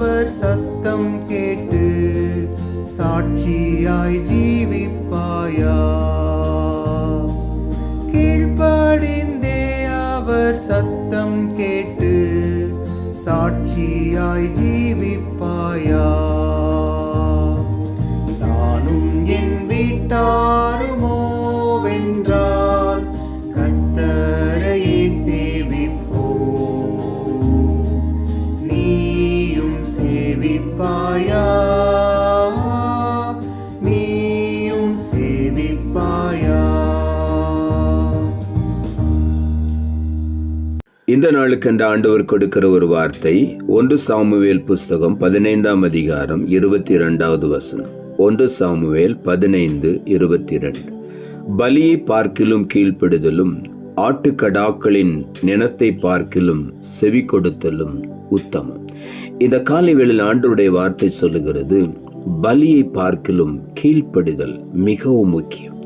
அவர் சத்தம் இந்த என்ற ஆண்டவர் கொடுக்கிற ஒரு வார்த்தை ஒன்று சாமுவேல் புஸ்தகம் பதினைந்தாம் அதிகாரம் இருபத்தி இரண்டாவது வசனம். ஒன்று சாமுவேல் பதினைந்து இருபத்தி இரண்டு பலியை பார்க்கிலும் கீழ்ப்படுதலும் ஆட்டுக்கடாக்களின் நினத்தை பார்க்கிலும் செவி கொடுத்தலும் உத்தமம். இந்த காலை வேளையில் ஆண்டருடைய வார்த்தை சொல்லுகிறது பலியை பார்க்கிலும் கீழ்ப்படுதல் மிகவும் முக்கியம்.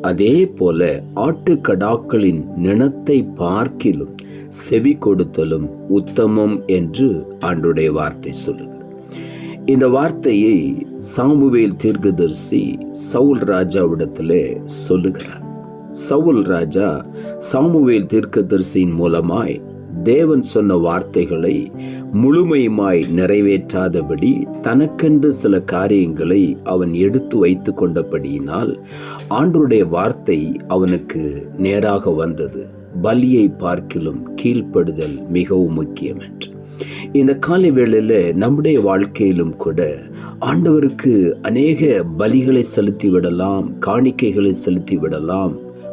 அதே போல ஆட்டுக்கடாக்களின் நினத்தை பார்க்கிலும் செவி கொடுத்தலும் உத்தமம் என்று ஆண்டுடைய வார்த்தை சொல்லுகிறது இந்த வார்த்தையை சாமுவேல் தீர்க்கதரிசி சவுல் ராஜாவிடத்தில் சொல்லுகிறார். சவுல் ராஜா சாமுவேல் தீர்க்கதரிசியின் மூலமாய் தேவன் சொன்ன வார்த்தைகளை முழுமையுமாய் நிறைவேற்றாதபடி தனக்கென்று சில காரியங்களை அவன் எடுத்து வைத்து கொண்டபடியினால் ஆண்டருடைய வார்த்தை அவனுக்கு நேராக வந்தது. பலியை பார்க்கிலும் கீழ்ப்படுதல் மிகவும் முக்கியம் என்று. இந்த காலை வேளையில் நம்முடைய வாழ்க்கையிலும் கூட ஆண்டவருக்கு அநேக பலிகளை செலுத்தி விடலாம் காணிக்கைகளை செலுத்தி விடலாம்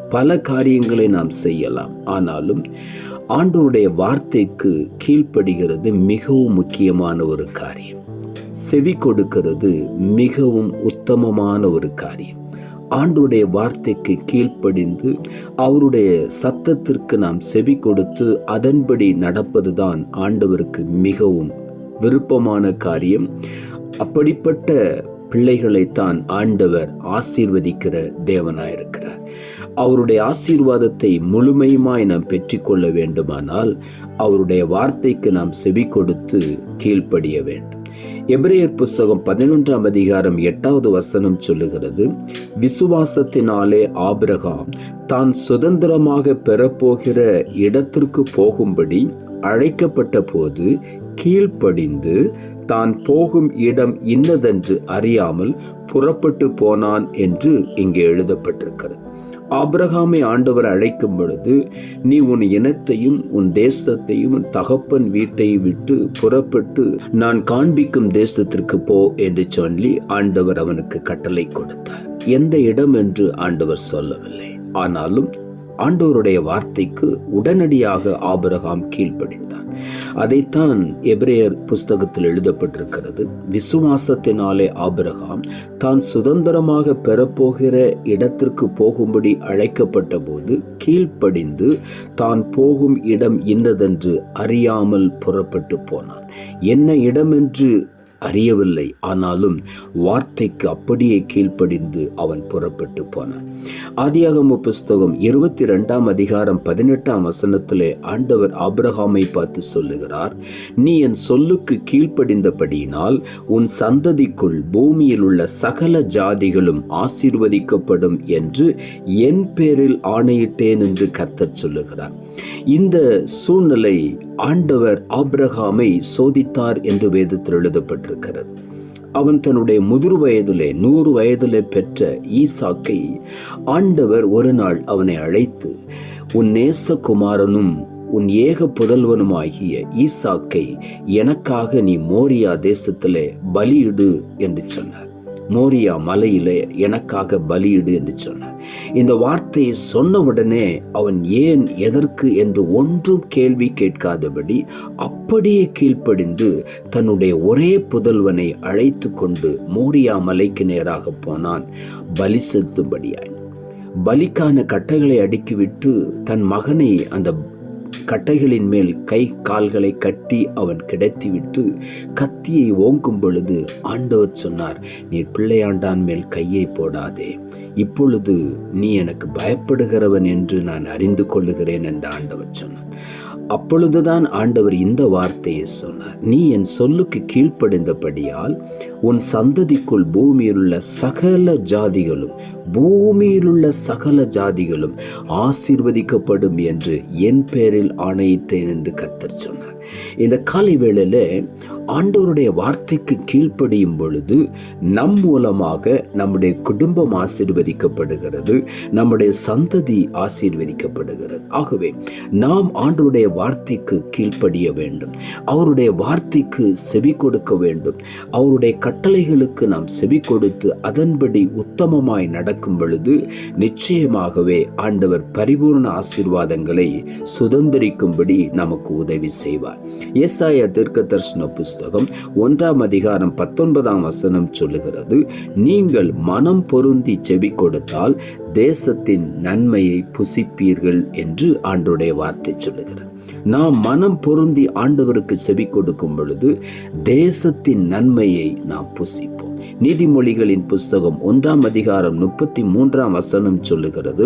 பல காரியங்களை நாம் செய்யலாம். ஆனாலும் ஆண்டவருடைய வார்த்தைக்கு கீழ்ப்படுகிறது மிகவும் முக்கியமான ஒரு காரியம். செவி கொடுக்கிறது மிகவும் உத்தமமான ஒரு காரியம். ஆண்டுடைய வார்த்தைக்கு கீழ்ப்படிந்து அவருடைய சத்தத்திற்கு நாம் செவி கொடுத்து அதன்படி நடப்பதுதான் ஆண்டவருக்கு மிகவும் விருப்பமான காரியம். அப்படிப்பட்ட பிள்ளைகளைத்தான் ஆண்டவர் ஆசீர்வதிக்கிற தேவனாயிருக்கிறார். அவருடைய ஆசீர்வாதத்தை முழுமையுமாய் நாம் பெற்றுக்கொள்ள வேண்டுமானால் அவருடைய வார்த்தைக்கு நாம் செவி கொடுத்து கீழ்ப்படிய வேண்டும். எபிரேயர் புஸ்தகம் பதினொன்றாம் அதிகாரம் எட்டாவது வசனம் சொல்லுகிறது விசுவாசத்தினாலே ஆபிரகாம் தான் சுதந்திரமாக பெறப்போகிற இடத்திற்கு போகும்படி அழைக்கப்பட்ட போது கீழ்ப்படிந்து தான் போகும் இடம் இன்னதென்று அறியாமல் புறப்பட்டு போனான் என்று இங்கே எழுதப்பட்டிருக்கிறது. ஆபிரகாமை ஆண்டவர் அழைக்கும் பொழுது நீ உன் இனத்தையும் உன் தேசத்தையும் தகப்பன் வீட்டை விட்டு புறப்பட்டு நான் காண்பிக்கும் தேசத்திற்கு போ என்று சொல்லி ஆண்டவர் அவனுக்கு கட்டளை கொடுத்தார். எந்த இடம் என்று ஆண்டவர் சொல்லவில்லை. ஆனாலும் ஆண்டவருடைய வார்த்தைக்கு உடனடியாக ஆபிரகாம் கீழ்ப்படிந்தார் அதைத்தான் எபிரேயர் புஸ்தகத்தில் எழுதப்பட்டிருக்கிறது. விசுவாசத்தினாலே ஆபிரகாம் தான் சுதந்திரமாக பெறப்போகிற இடத்திற்கு போகும்படி அழைக்கப்பட்ட போது கீழ்ப்படிந்து தான் போகும் இடம் இன்னதென்று அறியாமல் புறப்பட்டு போனான். என்ன இடம் என்று அறியவில்லை. ஆனாலும் வார்த்தைக்கு அப்படியே கீழ்ப்படிந்து அவன் புறப்பட்டு போனான். ஆதியாகம புஸ்தகம் இருபத்தி ரெண்டாம் அதிகாரம் பதினெட்டாம் வசனத்திலே ஆண்டவர் ஆபிரகாமை பார்த்து சொல்லுகிறார் நீ என் சொல்லுக்கு கீழ்ப்படிந்தபடியினால் உன் சந்ததிக்குள் பூமியில் உள்ள சகல ஜாதிகளும் ஆசீர்வதிக்கப்படும் என்று என் பேரில் ஆணையிட்டேன் என்று கத்தர் சொல்லுகிறார். இந்த சூழ்நிலை ஆண்டவர் ஆபிரகாமை சோதித்தார் என்று வேதத்தில் இருக்கிறது அவன் தன்னுடைய முதிர் வயதிலே நூறு வயதிலே பெற்ற ஈசாக்கை ஆண்டவர் ஒரு நாள் அவனை அழைத்து உன் நேசகுமாரனும் உன் ஏக புதல்வனுமாகிய ஈசாக்கை எனக்காக நீ மோரியா தேசத்திலே பலியிடு என்று சொன்னார். மோரியா மலையிலே எனக்காக பலியிடு என்று சொன்னார். இந்த வார்த்தையை சொன்ன உடனே அவன் ஏன் எதற்கு என்று ஒன்றும் கேள்வி கேட்காதபடி அப்படியே கீழ்ப்படிந்து தன்னுடைய ஒரே புதல்வனை அழைத்து கொண்டு மோரியா மலைக்கு நேராக போனான். பலி செலுத்தும்படியாய். பலிக்கான கட்டைகளை அடுக்கிவிட்டு தன் மகனை அந்த கட்டைகளின் மேல் கை கால்களை கட்டி அவன் கிடத்திவிட்டு கத்தியை ஓங்கும் பொழுது ஆண்டவர் சொன்னார் நீ பிள்ளையாண்டான் மேல் கையை போடாதே. இப்பொழுது நீ எனக்கு பயப்படுகிறவன் என்று நான் அறிந்து கொள்ளுகிறேன் என்று ஆண்டவர் சொன்னார். அப்பொழுதுதான் ஆண்டவர் இந்த வார்த்தையை சொன்னார். நீ என் சொல்லுக்கு கீழ்ப்படைந்தபடியால் உன் சந்ததிக்குள் பூமியிலுள்ள சகல ஜாதிகளும் பூமியிலுள்ள சகல ஜாதிகளும் ஆசீர்வதிக்கப்படும் என்று என் பேரில் ஆணையிட்டேன் என்று கத்தர் சொன்னார். இந்த காலை வேளையில் ஆண்டவருடைய வார்த்தைக்கு கீழ்ப்படியும் பொழுது நம் மூலமாக நம்முடைய குடும்பம் ஆசீர்வதிக்கப்படுகிறது நம்முடைய சந்ததி ஆசீர்வதிக்கப்படுகிறது. ஆகவே நாம் ஆண்டவருடைய வார்த்தைக்கு கீழ்ப்படிய வேண்டும். அவருடைய வார்த்தைக்கு செவி கொடுக்க வேண்டும். அவருடைய கட்டளைகளுக்கு நாம் செவி கொடுத்து அதன்படி உத்தமமாய் நடக்கும் பொழுது நிச்சயமாகவே ஆண்டவர் பரிபூர்ண ஆசீர்வாதங்களை சுதந்திரிக்கும்படி நமக்கு உதவி செய்வார். ஏசாய தீர்க்க தரிசன புஸ்தகம் ஒன்றாம் அதிகாரம் பத்தொன்பதாம் வசனம் சொல்லுகிறது நீங்கள் மனம் பொருந்தி செவி கொடுத்தால் தேசத்தின் நன்மையை புசிப்பீர்கள் என்று ஆண்டுடைய வார்த்தை சொல்லுகிறது. நாம் மனம் பொருந்தி ஆண்டவருக்கு செவி கொடுக்கும் பொழுது தேசத்தின் நன்மையை நாம் புசிப்போம். நீதிமொழிகளின் புஸ்தகம் ஒன்றாம் அதிகாரம் முப்பத்தி மூன்றாம் வசனம் சொல்லுகிறது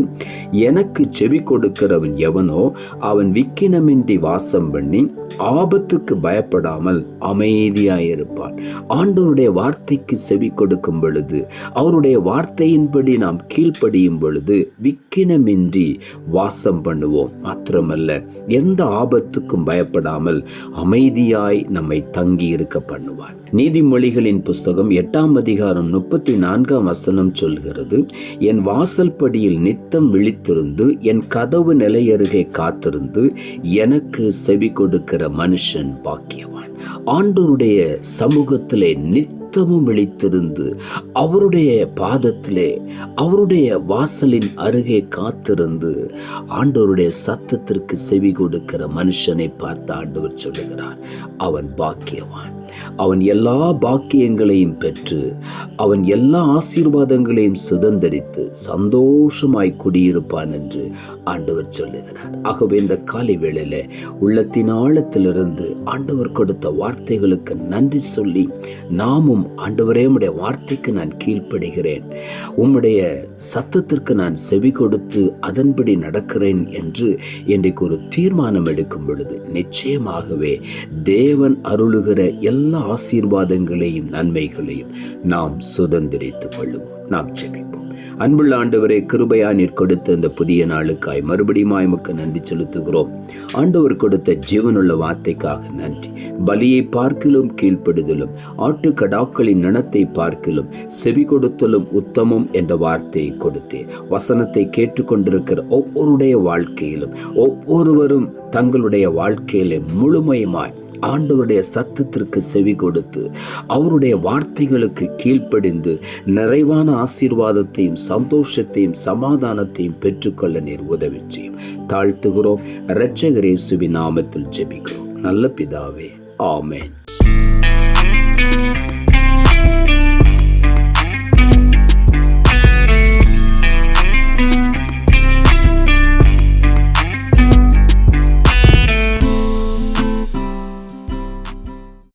எனக்கு செவி கொடுக்கிறவன் எவனோ அவன் விக்கினமின்றி வாசம் பண்ணி ஆபத்துக்கு பயப்படாமல் அமைதியாயிருப்பான். ஆண்டவருடைய வார்த்தைக்கு செவி கொடுக்கும் பொழுது அவருடைய வார்த்தையின்படி நாம் கீழ்ப்படியும் பொழுது விக்கினமின்றி வாசம் பண்ணுவோம். மாத்திரமல்ல எந்த ஆபத்துக்கும் பயப்படாமல் அமைதியாய் நம்மை தங்கி இருக்க பண்ணுவார். நீதிமொழிகளின் புஸ்தகம் எட்டாம் அதிகாரம் முப்பத்தி நான்காம் வசனம் சொல்கிறது என் வாசல் படியில் நித்தம் விழித்திருந்து என் கதவு நிலையருகே காத்திருந்து எனக்கு செவி கொடுக்கிற மனுஷன் பாக்கியவான். ஆண்டோருடைய சமூகத்திலே நித்தமும் விழித்திருந்து அவருடைய பாதத்திலே அவருடைய வாசலின் அருகே காத்திருந்து ஆண்டவருடைய சத்தத்திற்கு செவி கொடுக்கிற மனுஷனை பார்த்து ஆண்டவர் சொல்லுகிறார். அவன் பாக்கியவான். அவன் எல்லா பாக்கியங்களையும் பெற்று அவன் எல்லா ஆசீர்வாதங்களையும் சுதந்திரித்து சந்தோஷமாய் குடியிருப்பான் என்று ஆண்டவர் சொல்லுகிறார். ஆகவே இந்த காலை வேளையில் உள்ளத்தின் ஆழத்திலிருந்து ஆண்டவர் கொடுத்த வார்த்தைகளுக்கு நன்றி சொல்லி நாமும் ஆண்டவரே உடைய வார்த்தைக்கு நான் கீழ்ப்படுகிறேன். உம்முடைய சத்தத்திற்கு நான் செவி கொடுத்து அதன்படி நடக்கிறேன் என்று இன்றைக்கு ஒரு தீர்மானம் எடுக்கும் பொழுது நிச்சயமாகவே தேவன் அருளுகிற எல்லா ஆசீர்வாதங்களையும் நன்மைகளையும் நாம் சுதந்திரித்துக் கொள்ளுவோம். நாம் ஜெபிப்போம். அன்புள்ள ஆண்டவரே கிருபையா நீர் கொடுத்த இந்த புதிய நாளுக்காய் மறுபடியும் எமக்கு நன்றி செலுத்துகிறோம். ஆண்டவர் கொடுத்த ஜீவனுள்ள வார்த்தைக்காக நன்றி. பலியை பார்க்கிலும் கீழ்ப்படுதலும் ஆட்டுக்கடாக்களின் நினத்தை பார்க்கிலும் செவி கொடுத்தலும் உத்தமம் என்ற வார்த்தையை கொடுத்தே வசனத்தை கேட்டுக்கொண்டிருக்கிற ஒவ்வொருடைய வாழ்க்கையிலும் ஒவ்வொருவரும் தங்களுடைய வாழ்க்கையிலே முழுமையுமாய் ஆண்டவருடைய சத்தத்திற்கு செவி கொடுத்து அவருடைய வார்த்தைகளுக்கு கீழ்ப்படிந்து நிறைவான ஆசீர்வாதத்தையும் சந்தோஷத்தையும் சமாதானத்தையும் பெற்றுக்கொள்ள நீர் உதவி செய்யும். தாழ்த்துகிறோம். இரட்சகர் இயேசுவின் நாமத்தில் ஜெபிக்கிறோம். நல்ல பிதாவே ஆமேன்.